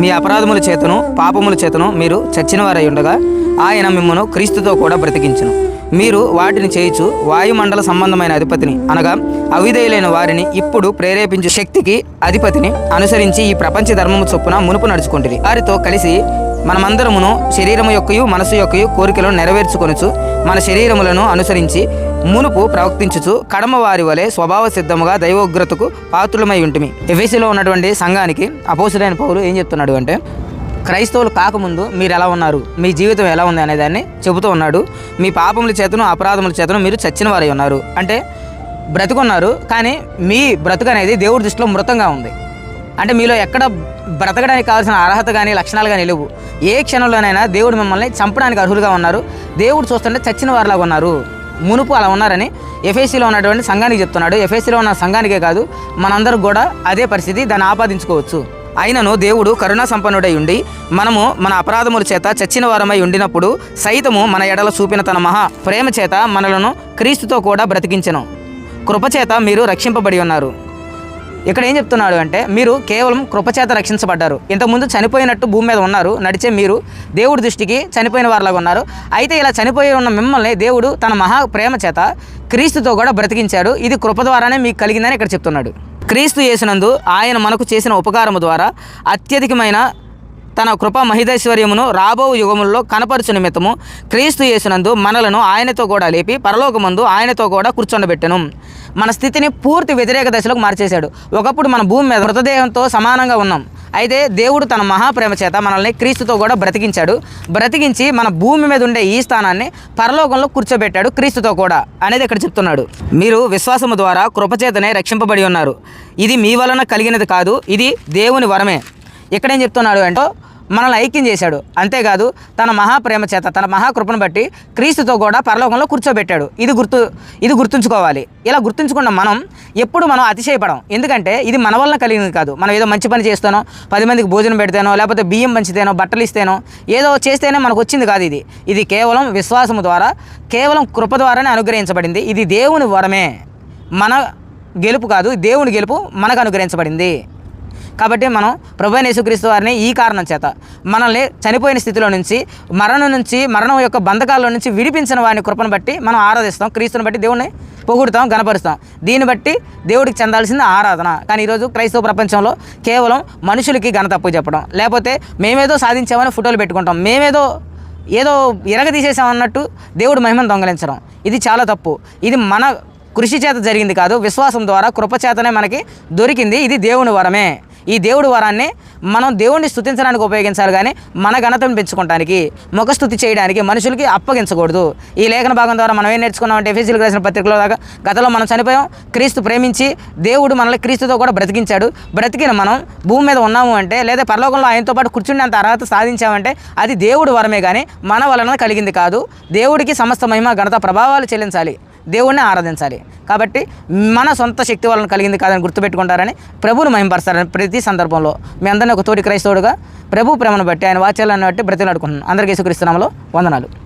మీ అపరాధముల చేతను పాపముల చేతను మీరు చచ్చిన వారై ఉండగా ఆయన మిమ్మను క్రీస్తుతో కూడా బ్రతికించును. మీరు వాటిని చేయుచు వాయుమండల సంబంధమైన అధిపతిని అనగా అవిధేయులైన వారిని ఇప్పుడు ప్రేరేపించు శక్తికి అధిపతిని అనుసరించి ఈ ప్రపంచ ధర్మము చొప్పున మునుపు నడుచుకుంటుంది వారితో కలిసి మనమందరమును శరీరము యొక్కయు మనసు యొక్కయు కోరికలను నెరవేర్చుకొనుచు మన శరీరములను అనుసరించి మునుపు ప్రవర్తించుచు కడమ వారి వలె స్వభావ సిద్ధముగా దైవోగ్రతకు పాత్రులమై ఉంటుమి. ఎఫీసీలో ఉన్నటువంటి సంఘానికి అపోసులైన పౌరు ఏం చెప్తున్నాడు అంటే క్రైస్తవులు కాకముందు మీరు ఎలా ఉన్నారు? మీ జీవితం ఎలా ఉంది? అనే దాన్ని చెబుతూ ఉన్నాడు. మీ పాపముల చేతను అపరాధముల చేతను మీరు చచ్చిన వారై ఉన్నారు. అంటే బ్రతుకున్నారు కానీ మీ బ్రతుకు అనేది దేవుడి దృష్టిలో మృతంగా ఉంది. అంటే మీలో ఎక్కడ బ్రతకడానికి కావాల్సిన అర్హత కానీ లక్షణాలు కానీ లేవు. ఏ క్షణంలోనైనా దేవుడు మిమ్మల్ని చంపడానికి అర్హులుగా ఉన్నారు. దేవుడు చూస్తుంటే చచ్చిన వారిలాగా ఉన్నారు. మునుపు అలా ఉన్నారని ఎఫ్ఐసిలో ఉన్నటువంటి సంఘానికి చెప్తున్నాడు. ఎఫ్ఐసిలో ఉన్న సంఘానికే కాదు మనందరూ కూడా అదే పరిస్థితి దాన్ని ఆపాదించుకోవచ్చు. అయినను దేవుడు కరుణా సంపన్నుడై ఉండి మనము మన అపరాధముల చేత చచ్చిన వారమై ఉండినప్పుడు సైతము మన ఎడల చూపిన తన మహా ప్రేమ చేత మనలను క్రీస్తుతో కూడా బ్రతికించెను. కృపచేత మీరు రక్షింపబడి ఉన్నారు. ఇక్కడ ఏం చెప్తున్నాడు అంటే మీరు కేవలం కృపచేత రక్షించబడ్డారు. ఇంతకుముందు చనిపోయినట్టు భూమి మీద ఉన్నారు నడిచే మీరు దేవుడి దృష్టికి చనిపోయిన వారిలాగా ఉన్నారు. అయితే ఇలా చనిపోయి ఉన్న మిమ్మల్ని దేవుడు తన మహా ప్రేమ చేత క్రీస్తుతో కూడా బ్రతికించాడు. ఇది కృప ద్వారానే మీకు కలిగిందని ఇక్కడ చెప్తున్నాడు. క్రీస్తు చేసినందు ఆయన మనకు చేసిన ఉపకారము ద్వారా అత్యధికమైన తన కృప మహిదైశ్వర్యమును రాబో యుగముల్లో కనపరచు నిమిత్తము క్రీస్తు చేసినందు మనలను ఆయనతో కూడా లేపి పరలోకమందు ఆయనతో కూడా కూర్చొండబెట్టెను. మన స్థితిని పూర్తి వ్యతిరేక దశలకు మార్చేశాడు. ఒకప్పుడు మన భూమి మీద మృతదేహంతో సమానంగా ఉన్నాం. అయితే దేవుడు తన మహాప్రేమ చేత మనల్ని క్రీస్తుతో కూడా బ్రతికించాడు. బ్రతికించి మన భూమి మీద ఉండే ఈ స్థానాన్ని పరలోకంలో కూర్చోబెట్టాడు క్రీస్తుతో కూడా అనేది ఇక్కడ చెప్తున్నాడు. మీరు విశ్వాసము ద్వారా కృపచేతనే రక్షింపబడి ఉన్నారు. ఇది మీ వలన కలిగినది కాదు. ఇది దేవుని వరమే. ఇక్కడ ఏం చెప్తున్నాడు అంటే మనల్ని ఐక్యం చేశాడు. అంతేకాదు తన మహాప్రేమ చేత తన మహాకృపను బట్టి క్రీస్తుతో కూడా పరలోకంలో కూర్చోబెట్టాడు. ఇది గుర్తు ఇది గుర్తుంచుకోవాలి. ఇలా గుర్తుంచుకున్న మనం ఎప్పుడు మనం అతిశయపడం. ఎందుకంటే ఇది మన వలన కలిగింది కాదు. మనం ఏదో మంచి పని చేస్తానో పది మందికి భోజనం పెడితేనో లేకపోతే బియ్యం పంచితేనో బట్టలు ఇస్తేనో ఏదో చేస్తేనే మనకు వచ్చింది కాదు ఇది. ఇది కేవలం విశ్వాసము ద్వారా కేవలం కృప ద్వారానే అనుగ్రహించబడింది. ఇది దేవుని వరమే. మన గెలుపు కాదు దేవుని గెలుపు మనకు అనుగ్రహించబడింది. కాబట్టి మనం ప్రభు యేసుక్రీస్తు వారిని ఈ కారణం చేత మనల్ని చనిపోయిన స్థితిలో నుంచి మరణం నుంచి మరణం యొక్క బంధకాల నుంచి విడిపించిన వారిని కృపను బట్టి మనం ఆరాధిస్తాం క్రీస్తుని బట్టి దేవుణ్ణి పొగుడుతాం గనపరుస్తాం దీన్ని బట్టి దేవుడికి చెందాల్సింది ఆరాధన. కానీ ఈరోజు క్రైస్తవ ప్రపంచంలో కేవలం మనుషులకి ఘనతప్పు చెప్పడం. లేకపోతే మేమేదో సాధించామని ఫోటోలు పెట్టుకుంటాం. మేమేదో ఏదో ఎరగ తీసేసామన్నట్టు దేవుడు మహిమను దొంగలించడం. ఇది చాలా తప్పు. ఇది మన కృషి చేత జరిగింది కాదు విశ్వాసం ద్వారా కృపచేతనే మనకి దొరికింది ఇది దేవుని వరమే. ఈ దేవుడి వరాన్ని మనం దేవుణ్ణి స్థుతించడానికి ఉపయోగించాలి కానీ మన ఘనతను పెంచుకోవడానికి ముఖస్థుతి చేయడానికి మనుషులకి అప్పగించకూడదు. ఈ లేఖన భాగం ద్వారా మనం ఏం నేర్చుకున్నామంటే ఎఫీసీలకు రాసిన పత్రికలో దాకా గతంలో మనం చనిపోయాం క్రీస్తు ప్రేమించి దేవుడు మనల్ని క్రీస్తుతో కూడా బ్రతికించాడు. బ్రతికిన మనం భూమి మీద ఉన్నాము అంటే లేదా పరలోకంలో ఆయనతో పాటు కూర్చుండేంత అర్హత సాధించామంటే అది దేవుడు వరమే కానీ మన వలన కలిగింది కాదు. దేవుడికి సమస్త మహిమ ఘనత ప్రభావాలు చెల్లించాలి. దేవుణ్ణి ఆరాధించాలి. కాబట్టి మన సొంత శక్తి వలన కలిగింది కాదని గుర్తుపెట్టుకుంటారని ప్రభువును మహింపరుస్తారని ప్రతి సందర్భంలో మీ అందరినీ ఒక తోటి క్రైస్తవుడుగా ప్రభు ప్రేమను బట్టి ఆయన వాచ్యాలను బట్టి బ్రతిలాడుకుంటున్నాను అందరికీ సుకరిస్తున్నాములో వందనాలు.